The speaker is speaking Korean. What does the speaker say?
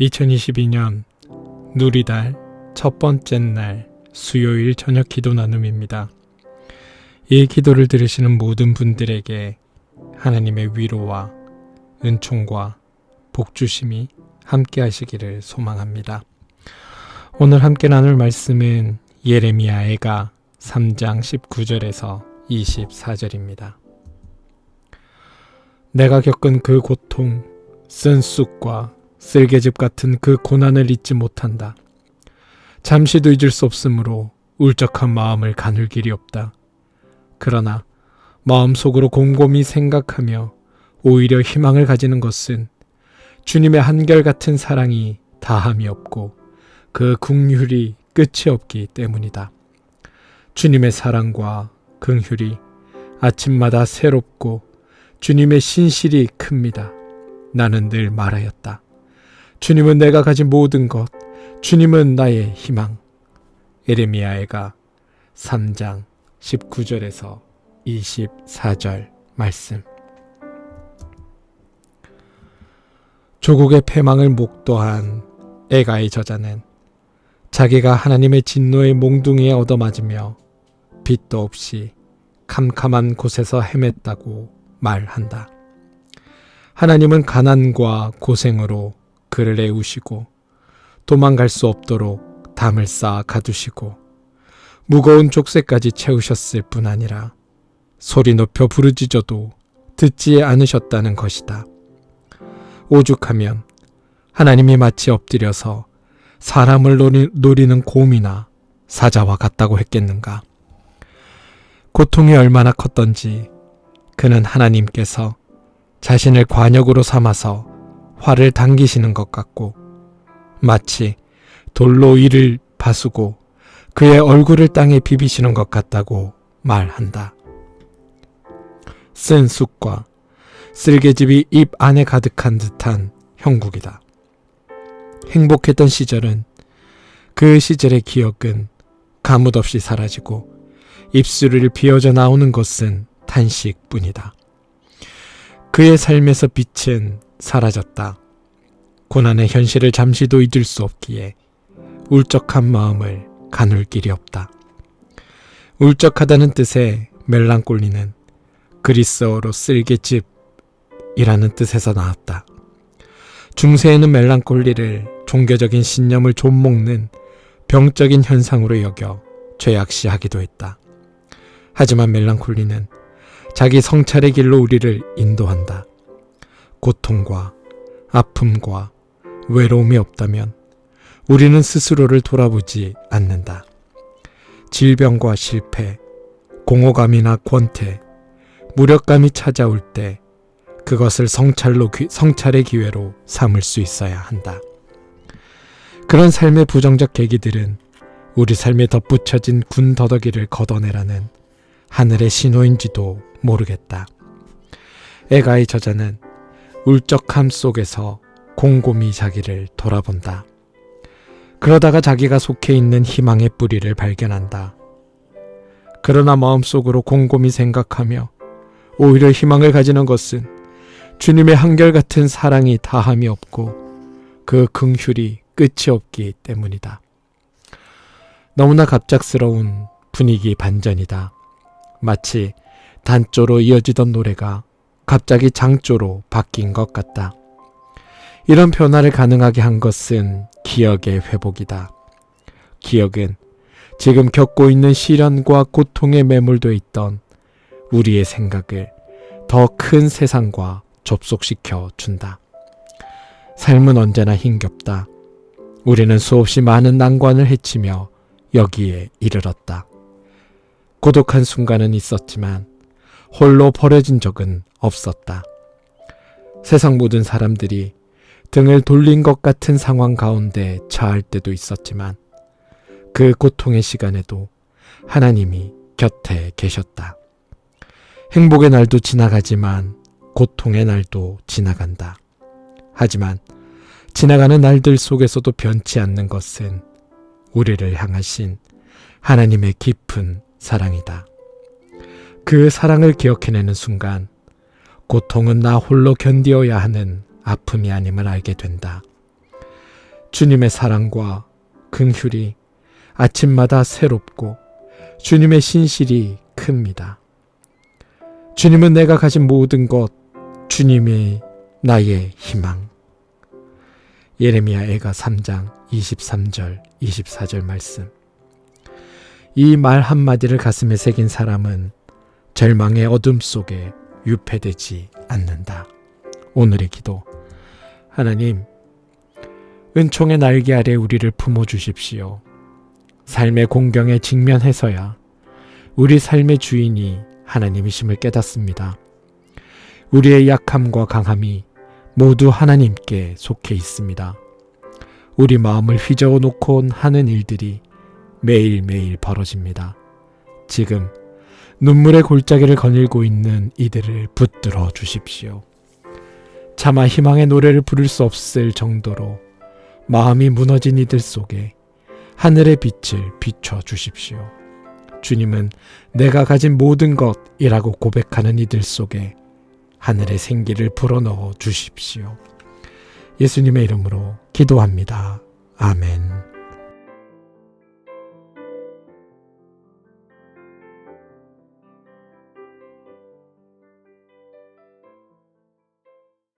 2022년 누리달 첫 번째 날 수요일 저녁 기도 나눔입니다. 이 기도를 들으시는 모든 분들에게 하나님의 위로와 은총과 복주심이 함께 하시기를 소망합니다. 오늘 함께 나눌 말씀은 예레미야 애가 3장 19절에서 24절입니다. 내가 겪은 그 고통, 쓴 쑥과 쓸개즙 같은 그 고난을 잊지 못한다. 잠시도 잊을 수 없으므로 울적한 마음을 가눌 길이 없다. 그러나 마음속으로 곰곰이 생각하며 오히려 희망을 가지는 것은 주님의 한결같은 사랑이 다함이 없고 그 국률이 끝이 없기 때문이다. 주님의 사랑과 긍휼이 아침마다 새롭고 주님의 신실이 큽니다. 나는 늘 말하였다. 주님은 내가 가진 모든 것, 주님은 나의 희망. 에레미야애가 3장 19절에서 24절 말씀. 조국의 패망을 목도한 애가의 저자는 자기가 하나님의 진노의 몽둥이에 얻어맞으며 빛도 없이 캄캄한 곳에서 헤맸다고 말한다. 하나님은 가난과 고생으로 그를 애우시고 도망갈 수 없도록 담을 쌓아 가두시고 무거운 족쇄까지 채우셨을 뿐 아니라 소리 높여 부르짖어도 듣지 않으셨다는 것이다. 오죽하면 하나님이 마치 엎드려서 사람을 노리, 노리는 곰이나 사자와 같다고 했겠는가. 고통이 얼마나 컸던지 그는 하나님께서 자신을 관역으로 삼아서 화를 당기시는 것 같고 마치 돌로 이를 바수고 그의 얼굴을 땅에 비비시는 것 같다고 말한다. 쓴 쑥과 쓸개즙이 입 안에 가득한 듯한 형국이다. 행복했던 시절은 그 시절의 기억은 가뭇없이 사라지고 입술을 비어져 나오는 것은 탄식뿐이다. 그의 삶에서 빛은 사라졌다. 고난의 현실을 잠시도 잊을 수 없기에 울적한 마음을 가눌 길이 없다. 울적하다는 뜻의 멜랑꼴리는 그리스어로 쓸개즙이라는 뜻에서 나왔다. 중세에는 멜랑콜리를 종교적인 신념을 좀먹는 병적인 현상으로 여겨 죄악시하기도 했다. 하지만 멜랑콜리는 자기 성찰의 길로 우리를 인도한다. 고통과 아픔과 외로움이 없다면 우리는 스스로를 돌아보지 않는다. 질병과 실패, 공허감이나 권태, 무력감이 찾아올 때 그것을 성찰로 성찰의 기회로 삼을 수 있어야 한다. 그런 삶의 부정적 계기들은 우리 삶에 덧붙여진 군 더더기를 걷어내라는 하늘의 신호인지도 모르겠다. 애가의 저자는 울적함 속에서 곰곰이 자기를 돌아본다. 그러다가 자기가 속해 있는 희망의 뿌리를 발견한다. 그러나 마음속으로 곰곰이 생각하며 오히려 희망을 가지는 것은 주님의 한결같은 사랑이 다함이 없고 그 긍휼이 끝이 없기 때문이다. 너무나 갑작스러운 분위기 반전이다. 마치 단조로 이어지던 노래가 갑자기 장조로 바뀐 것 같다. 이런 변화를 가능하게 한 것은 기억의 회복이다. 기억은 지금 겪고 있는 시련과 고통에 매몰돼 있던 우리의 생각을 더 큰 세상과 접속시켜 준다. 삶은 언제나 힘겹다. 우리는 수없이 많은 난관을 헤치며 여기에 이르렀다. 고독한 순간은 있었지만 홀로 버려진 적은 없었다. 세상 모든 사람들이 등을 돌린 것 같은 상황 가운데 처할 때도 있었지만 그 고통의 시간에도 하나님이 곁에 계셨다. 행복의 날도 지나가지만 고통의 날도 지나간다. 하지만 지나가는 날들 속에서도 변치 않는 것은 우리를 향하신 하나님의 깊은 사랑이다. 그 사랑을 기억해내는 순간 고통은 나 홀로 견디어야 하는 아픔이 아님을 알게 된다. 주님의 사랑과 긍휼이 아침마다 새롭고 주님의 신실이 큽니다. 주님은 내가 가진 모든 것, 주님의 나의 희망. 예레미야 애가 3장 23절, 24절 말씀. 이 말 한마디를 가슴에 새긴 사람은 절망의 어둠 속에 유폐되지 않는다. 오늘의 기도. 하나님, 은총의 날개 아래 우리를 품어 주십시오. 삶의 공경에 직면해서야 우리 삶의 주인이 하나님이심을 깨닫습니다. 우리의 약함과 강함이 모두 하나님께 속해 있습니다. 우리 마음을 휘저어 놓곤 하는 일들이 매일매일 벌어집니다. 지금 눈물의 골짜기를 거닐고 있는 이들을 붙들어 주십시오. 차마 희망의 노래를 부를 수 없을 정도로 마음이 무너진 이들 속에 하늘의 빛을 비춰 주십시오. 주님은 내가 가진 모든 것이라고 고백하는 이들 속에 하늘의 생기를 불어넣어 주십시오. 예수님의 이름으로 기도합니다. 아멘.